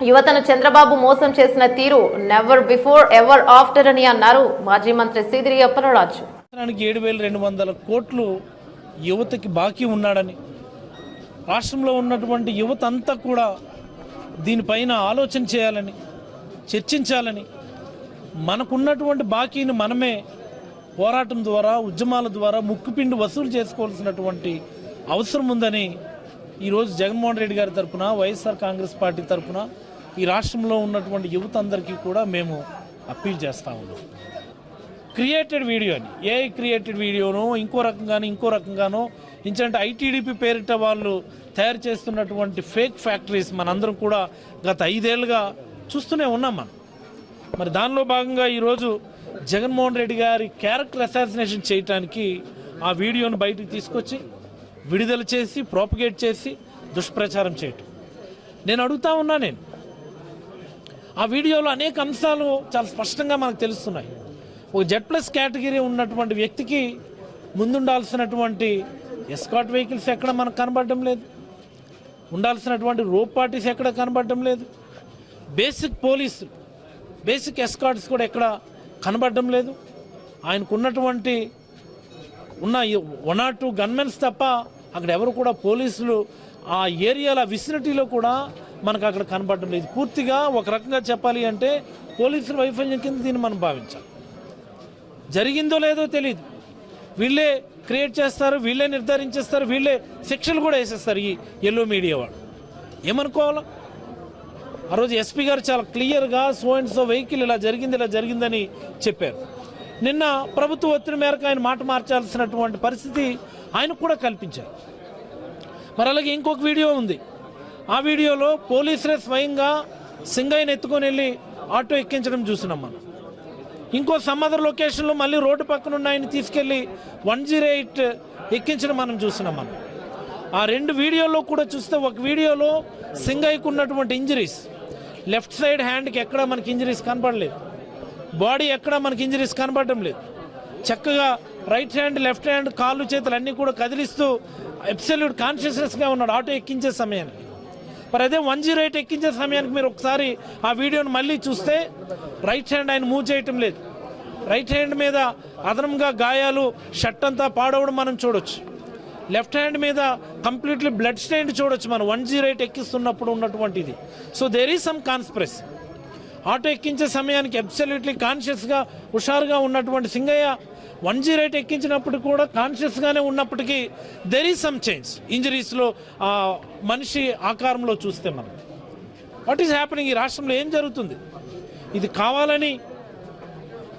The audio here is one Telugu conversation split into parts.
యువతను చంద్రబాబు మోసం చేసిన తీరు నెవర్ బిఫోర్ ఎవర్ ఆఫ్టర్ అని అన్నారు మాజీ మంత్రి సీదిరి అప్పలరాజు. ఏడు వేల రెండు వందల కోట్లు యువతకి బాకీ ఉన్నాడని రాష్ట్రంలో ఉన్నటువంటి యువత అంతా కూడా దీనిపైన ఆలోచన చేయాలని చర్చించాలని మనకున్నటువంటి బాకీని మనమే పోరాటం ద్వారా ఉద్యమాల ద్వారా ముక్కుపిండి వసూలు చేసుకోవాల్సినటువంటి అవసరం ఉందని ఈరోజు జగన్మోహన్ రెడ్డి గారి తరపున వైఎస్ఆర్ కాంగ్రెస్ పార్టీ తరపున ఈ రాష్ట్రంలో ఉన్నటువంటి యువత అందరికీ కూడా మేము అప్పీల్ చేస్తా ఉన్నాం. క్రియేటెడ్ వీడియోని ఏ క్రియేటెడ్ వీడియోనో ఇంకో రకంగానో ఇంకో రకంగానో ఇంచంటే ఐటీడీపీ పేరిట వాళ్ళు తయారు చేస్తున్నటువంటి ఫేక్ ఫ్యాక్టరీస్ మనందరం కూడా గత ఐదేళ్ళుగా చూస్తూనే ఉన్నాం మనం. మరి దానిలో భాగంగా ఈరోజు జగన్మోహన్ రెడ్డి గారి క్యారెక్టర్ అసాసినేషన్ చేయటానికి ఆ వీడియోను బయటకు తీసుకొచ్చి విడుదల చేసి ప్రాపగేట్ చేసి దుష్ప్రచారం చేయటం. నేను అడుగుతా ఉన్నా నేను ఆ వీడియోలో అనేక అంశాలు చాలా స్పష్టంగా మనకు తెలుస్తున్నాయి. ఒక జెడ్ ప్లస్ కేటగిరీ ఉన్నటువంటి వ్యక్తికి ముందుండాల్సినటువంటి ఎస్కాట్ వెహికల్స్ ఎక్కడ మనకు కనబడడం లేదు. ఉండాల్సినటువంటి రోప్ పార్టీస్ ఎక్కడ కనబడడం లేదు. బేసిక్ పోలీసు బేసిక్ ఎస్కాట్స్ కూడా ఎక్కడ కనబడడం లేదు. ఆయనకు ఉన్నటువంటి ఉన్న వన్ ఆర్ టూ గన్మెన్స్ తప్ప అక్కడ ఎవరు కూడా పోలీసులు ఆ ఏరియాల విసినిటీలో కూడా మనకు అక్కడ కనబడడం లేదు. పూర్తిగా ఒక రకంగా చెప్పాలి అంటే పోలీసుల వైఫల్యం కింద దీన్ని మనం భావించాలి. జరిగిందో లేదో తెలియదు వీళ్ళే క్రియేట్ చేస్తారు వీళ్ళే నిర్ధారించేస్తారు వీళ్ళే శిక్షలు కూడా వేసేస్తారు ఈ ఎల్లో మీడియా వాళ్ళు. ఏమనుకోవాలా? ఆ రోజు ఎస్పీ గారు చాలా క్లియర్గా సో అండ్ సో వెహికల్ ఇలా జరిగింది ఇలా జరిగిందని చెప్పారు. నిన్న ప్రభుత్వ ఒత్తిడి మేరకు ఆయన మాట మార్చాల్సినటువంటి పరిస్థితి ఆయనకు కూడా కల్పించారు. మరి అలాగే ఇంకొక వీడియో ఉంది. ఆ వీడియోలో పోలీసులే స్వయంగా సింగయ్యను ఎత్తుకొని వెళ్ళి ఆటో ఎక్కించడం చూసినాం మనం. ఇంకో సమ్మదర్ లొకేషన్లో మళ్ళీ రోడ్డు పక్కన ఉన్న ఆయన తీసుకెళ్ళి వన్ జీరో ఎయిట్ ఎక్కించడం మనం చూసినాం మనం. ఆ రెండు వీడియోలో కూడా చూస్తే ఒక వీడియోలో సింగయ్యకు ఉన్నటువంటి ఇంజరీస్. లెఫ్ట్ సైడ్ హ్యాండ్కి ఎక్కడ మనకి ఇంజరీస్ కనపడలేదు. బాడీ ఎక్కడ మనకి ఇంజరీస్ కనపడడం లేదు. చక్కగా రైట్ హ్యాండ్ లెఫ్ట్ హ్యాండ్ కాళ్ళు చేతులు అన్నీ కూడా కదిలిస్తూ అబ్సల్యూట్ కాన్షియస్నెస్గా ఉన్నాడు. ఆటో ఎక్కించే సమయానికి. మరి అదే వన్ జీరో ఎయిట్ ఎక్కించే సమయానికి మీరు ఒకసారి ఆ వీడియోని మళ్ళీ చూస్తే రైట్ హ్యాండ్ ఆయన మూవ్ చేయటం లేదు. రైట్ హ్యాండ్ మీద అదనంగా గాయాలు షర్ట్ అంతా పాడవడం మనం చూడొచ్చు. లెఫ్ట్ హ్యాండ్ మీద కంప్లీట్లీ బ్లడ్ స్టైన్ చూడొచ్చు మనం. వన్ జీరో ఎయిట్ ఎక్కిస్తున్నప్పుడు ఉన్నటువంటిది. So there is some compress auto ఎక్కించే సమయానికి అబ్సల్యూట్లీ కాన్షియస్గా హుషారుగా ఉన్నటువంటి సింగయ్య వన్ జీరో ఎయిట్ ఎక్కించినప్పుడు కూడా కాన్షియస్గానే ఉన్నప్పటికీ దెర్ ఈజ్ సమ్ చేంజ్ ఇంజరీస్లో మనిషి ఆకారంలో చూస్తే మనం వాట్ ఈస్ హ్యాపెనింగ్ ఈ రాష్ట్రంలో? ఏం జరుగుతుంది? ఇది కావాలని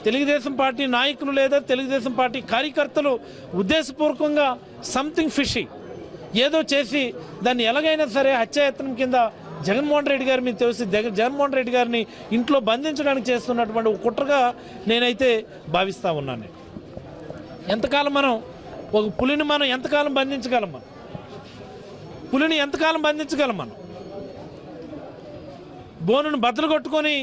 తెలుగుదేశం పార్టీ నాయకులు లేదా తెలుగుదేశం పార్టీ కార్యకర్తలు ఉద్దేశపూర్వకంగా సంథింగ్ ఫిషీ ఏదో చేసి దాన్ని ఎలాగైనా సరే హత్యాయత్నం కింద జగన్మోహన్ రెడ్డి గారి మీద తెలిసి జగ జగన్మోహన్ రెడ్డి గారిని ఇంట్లో బంధించడానికి చేస్తున్నటువంటి ఒక కుట్రగా నేనైతే భావిస్తూ ఉన్నాను. ఎంతకాలం మనం ఒక పులిని మనం ఎంతకాలం బంధించగలం మనం? పులిని ఎంతకాలం బంధించగలం మనం? బోనును బద్దలు కొట్టుకొని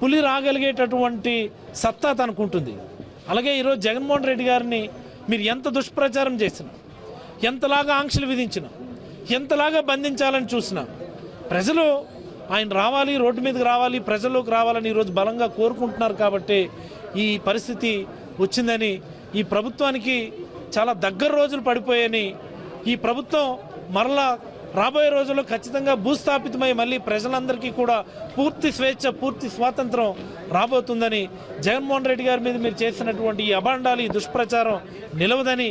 పులి రాగలిగేటటువంటి సత్తా తనకుంటుంది. అలాగే ఈరోజు జగన్మోహన్ రెడ్డి గారిని మీరు ఎంత దుష్ప్రచారం చేసినా ఎంతలాగా ఆంక్షలు విధించిన ఎంతలాగా బంధించాలని చూసినా ప్రజలు ఆయన రావాలి రోడ్డు మీదకి రావాలి ప్రజల్లోకి రావాలని ఈరోజు బలంగా కోరుకుంటున్నారు కాబట్టి ఈ పరిస్థితి వచ్చిందని ఈ ప్రభుత్వానికి చాలా దగ్గర రోజులు పడిపోయాయని ఈ ప్రభుత్వం మరలా రాబోయే రోజుల్లో ఖచ్చితంగా భూస్థాపితమై మళ్ళీ ప్రజలందరికీ కూడా పూర్తి స్వేచ్ఛ పూర్తి స్వాతంత్రం రాబోతుందని జగన్మోహన్ రెడ్డి గారి మీద మీరు చేసినటువంటి ఈ అభాండాలు ఈ దుష్ప్రచారం నిలవదని